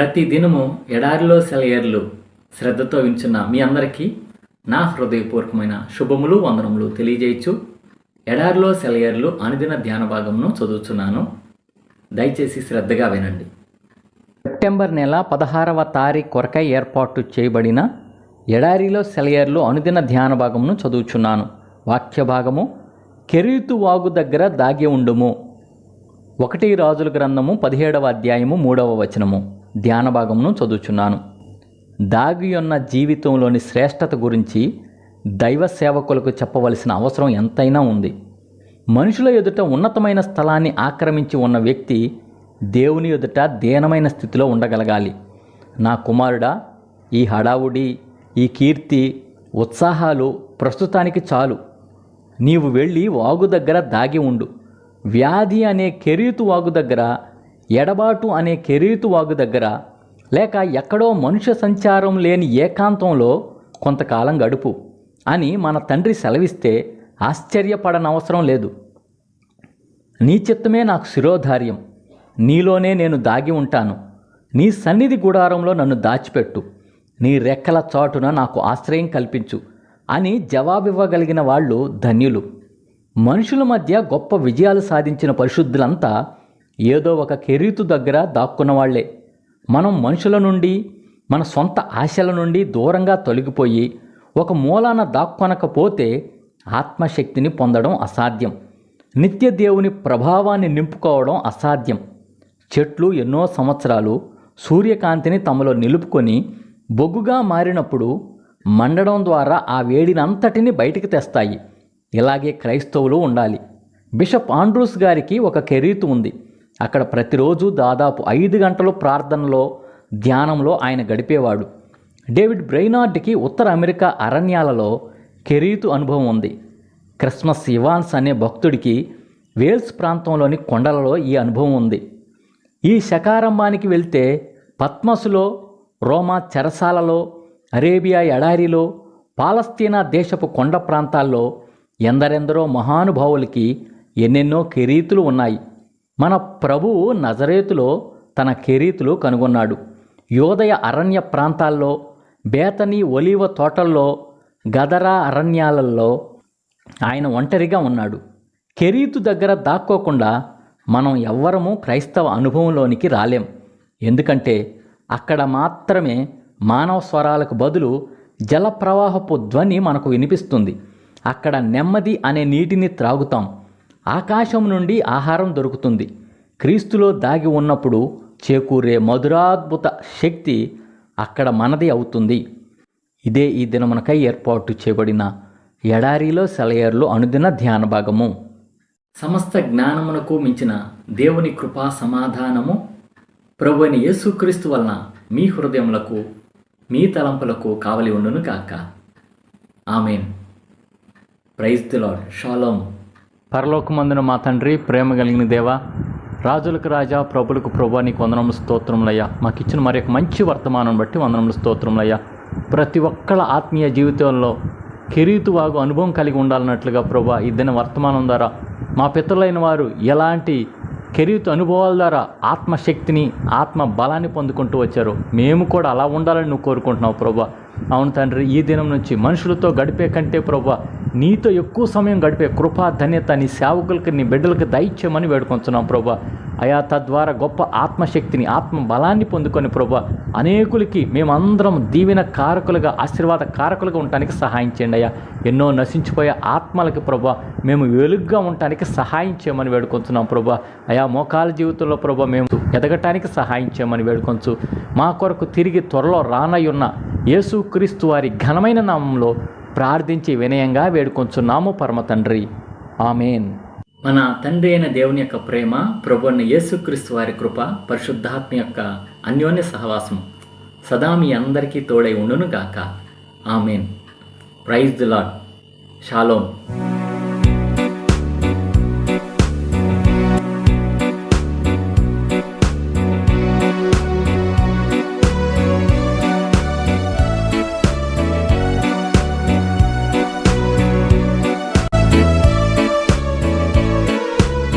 ప్రతి దినము ఎడారిలో సెలయర్లు శ్రద్ధతో వించున్న మీ అందరికీ నా హృదయపూర్వకమైన శుభములు వందనములు తెలియజేయచ్చు. ఎడారిలో సెలయర్లు అనుదిన ధ్యాన భాగమును చదువుతున్నాను దయచేసి శ్రద్ధగా వినండి. సెప్టెంబర్ నెల పదహారవ తారీఖు కొరకై ఏర్పాటు చేయబడిన ఎడారిలో సెలయర్లు అనుదిన ధ్యాన భాగమును చదువుచున్నాను. వాక్య భాగము కెరీతు వాగు దగ్గర దాగి ఉండుము. ఒకటి రాజుల గ్రంథము పదిహేడవ అధ్యాయము మూడవ వచనము. ధ్యాన భాగమును చదువుచున్నాను. దాగియున్న జీవితంలోని శ్రేష్టత గురించి దైవ సేవకులకు చెప్పవలసిన అవసరం ఎంతైనా ఉంది. మనుషుల ఎదుట ఉన్నతమైన స్థలాన్ని ఆక్రమించి ఉన్న వ్యక్తి దేవుని ఎదుట దీనమైన స్థితిలో ఉండగలగాలి. నా కుమారుడా ఈ హడావుడి ఈ కీర్తి ఉత్సాహాలు ప్రస్తుతానికి చాలు. నీవు వెళ్ళి వాగు దగ్గర దాగి ఉండు. వ్యాధి అనే కెరీతు వాగు దగ్గర ఎడబాటు అనే కెరీతు వాగు దగ్గర లేక ఎక్కడో మనుష్య సంచారం లేని ఏకాంతంలో కొంతకాలం గడుపు అని మన తండ్రి సెలవిస్తే ఆశ్చర్యపడనవసరం లేదు. నీ చిత్తమే నాకు శిరోధార్యం. నీలోనే నేను దాగి ఉంటాను. నీ సన్నిధి గుడారంలో నన్ను దాచిపెట్టు. నీ రెక్కల చాటున నాకు ఆశ్రయం కల్పించు అని జవాబివ్వగలిగిన వాళ్ళు ధన్యులు. మనుషుల మధ్య గొప్ప విజయాలు సాధించిన పరిశుద్ధులంతా ఏదో ఒక కెరీతు దగ్గర దాక్కున్న వాళ్ళే మనం మనుషుల నుండి మన సొంత ఆశల నుండి దూరంగా తొలగిపోయి ఒక మూలాన దాక్కొనకపోతే ఆత్మశక్తిని పొందడం అసాధ్యం. నిత్య దేవుని ప్రభావాన్ని నింపుకోవడం అసాధ్యం. చెట్లు ఎన్నో సంవత్సరాలు సూర్యకాంతిని తమలో నిలుపుకొని బొగ్గుగా మారినప్పుడు మండడం ద్వారా ఆ వేడినంతటిని బయటికి తెస్తాయి. ఇలాగే క్రైస్తవులు ఉండాలి. బిషప్ ఆండ్రూస్ గారికి ఒక కెరీతు ఉంది. అక్కడ ప్రతిరోజు దాదాపు ఐదు గంటలు ప్రార్థనలో ధ్యానంలో ఆయన గడిపేవాడు. డేవిడ్ బ్రెయినార్డ్కి ఉత్తర అమెరికా అరణ్యాలలో కెరీతు అనుభవం ఉంది. క్రిస్మస్ ఇవాన్స్ అనే భక్తుడికి వేల్స్ ప్రాంతంలోని కొండలలో ఈ అనుభవం ఉంది. ఈ శకారంభానికి వెళ్తే పద్మసులో రోమా చెరసాలలో అరేబియా ఎడారిలో పాలస్తీనా దేశపు కొండ ప్రాంతాల్లో ఎందరెందరో మహానుభావులకి ఎన్నెన్నో కిరీతులు ఉన్నాయి. మన ప్రభువు నజరేతులో తన కెరీతులు కనుగొన్నాడు. యోదయ అరణ్య ప్రాంతాల్లో బేతని ఒలీవ తోటల్లో గదరా అరణ్యాలలో ఆయన ఒంటరిగా ఉన్నాడు. కెరీతు దగ్గర దాక్కోకుండా మనం ఎవ్వరము క్రైస్తవ అనుభవంలోనికి రాలేం. ఎందుకంటే అక్కడ మాత్రమే మానవ స్వరాలకు బదులు జలప్రవాహపు ధ్వని మనకు వినిపిస్తుంది. అక్కడ నెమ్మది అనే నీటిని త్రాగుతాం. ఆకాశం నుండి ఆహారం దొరుకుతుంది. క్రీస్తులో దాగి ఉన్నప్పుడు చేకూరే మధురాద్భుత శక్తి అక్కడ మనది అవుతుంది. ఇదే ఈ దినమునకై ఏర్పాటు చేయబడిన ఎడారిలో సెలయర్లు అనుదిన ధ్యాన భాగము. సమస్త జ్ఞానమునకు మించిన దేవుని కృపా సమాధానము ప్రభు అయిన యేసుక్రీస్తు వలన మీ హృదయములకు మీ తలంపులకు కావలి ఉండును కాక ఆమెన్. ప్రైజ్ ది లాడ్ షాలోం. పరలోకమందున మా తండ్రి ప్రేమ కలిగిన దేవా రాజులకు రాజా ప్రభులకు ప్రభు నీకు వందనములు స్తోత్రములయ్యా. మాకు ఇచ్చిన మరి ఒక మంచి వర్తమానం బట్టి వందనములు స్తోత్రములయ్యా. ప్రతి ఒక్కళ్ళ ఆత్మీయ జీవితంలో కెరీతు వాగు అనుభవం కలిగి ఉండాలన్నట్లుగా ప్రభా ఈ దిన వర్తమానం ద్వారా మా పితరులైన వారు ఎలాంటి కెరీతు అనుభవాల ద్వారా ఆత్మశక్తిని ఆత్మ బలాన్ని పొందుకుంటూ వచ్చారు మేము కూడా అలా ఉండాలని నువ్వు కోరుకుంటున్నావు ప్రభా. అవును తండ్రి ఈ దినం నుంచి మనుషులతో గడిపే కంటే ప్రభా నీతో ఎక్కువ సమయం గడిపే కృప ధన్యత నీ సేవకులకి నీ బిడ్డలకి దయచేయమని వేడుకొంచున్నాం ప్రభా. అయా తద్వారా గొప్ప ఆత్మశక్తిని ఆత్మ బలాన్ని పొందుకొని ప్రభా అనేకులకి మేమందరం దీవెన కారకులుగా ఆశీర్వాద కారకులుగా ఉండటానికి సహాయం చేయండి అయ్యా. ఎన్నో నశించిపోయే ఆత్మలకి ప్రభా మేము వెలుగ్గా ఉండటానికి సహాయం చేయమని వేడుకొంచున్నాం ప్రభా. అయా మోకాల జీవితంలో ప్రభా మేము ఎదగటానికి సహాయం చేయమని వేడుకొంచు. మా కొరకు తిరిగి త్వరలో రానయ్యున్న యేసుక్రీస్తు వారి ఘనమైన నామంలో ప్రార్థించి వినయంగా వేడుకొంచున్నాము పరమ తండ్రి. ఆమెన్. మన తండ్రి అయిన దేవుని యొక్క ప్రేమ ప్రభు అయిన యేసుక్రీస్తు వారి కృప పరిశుద్ధాత్మ యొక్క అన్యోన్య సహవాసం సదా మీ అందరికీ తోడై ఉండును గాక amen. Praise the lord shalom